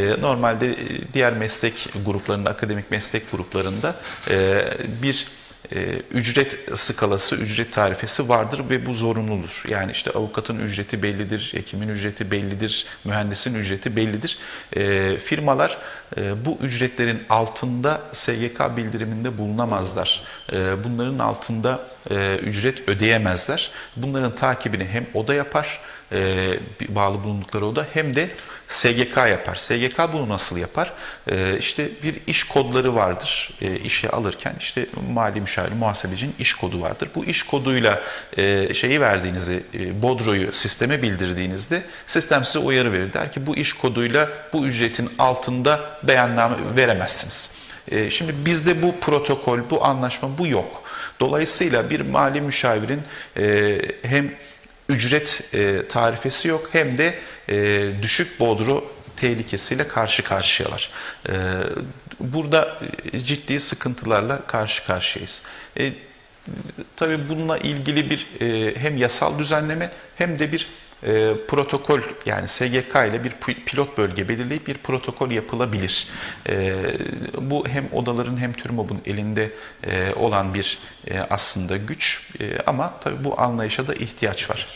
E, Normalde e, diğer meslek gruplarında, akademik meslek gruplarında e, bir e, ücret skalası, ücret tarifesi vardır ve bu zorunludur. Yani işte avukatın ücreti bellidir, hekimin ücreti bellidir, mühendisin ücreti bellidir. Firmalar bu ücretlerin altında SGK bildiriminde bulunamazlar. Bunların altında ücret ödeyemezler. Bunların takibini hem oda yapar, bağlı bulundukları oda hem de SGK yapar. SGK bunu nasıl yapar? Ee, işte bir iş kodları vardır. Ee, işe alırken işte mali müşavir, muhasebecinin iş kodu vardır. Bu iş koduyla e, şeyi verdiğinizde, e, bodroyu sisteme bildirdiğinizde sistem size uyarı verir. Der ki bu iş koduyla bu ücretin altında beyanname veremezsiniz. Ee, şimdi bizde bu protokol, bu anlaşma bu yok. Dolayısıyla bir mali müşavirin e, hem ücret e, tarifesi yok hem de e, düşük bodro tehlikesiyle karşı karşıyalar. E, burada e, ciddi sıkıntılarla karşı karşıyayız. E, tabii bununla ilgili bir e, hem yasal düzenleme hem de bir e, protokol yani SGK ile bir pi- pilot bölge belirleyip bir protokol yapılabilir. E, bu hem odaların hem TÜRMOB'un elinde e, olan bir e, aslında güç e, ama tabii bu anlayışa da ihtiyaç var.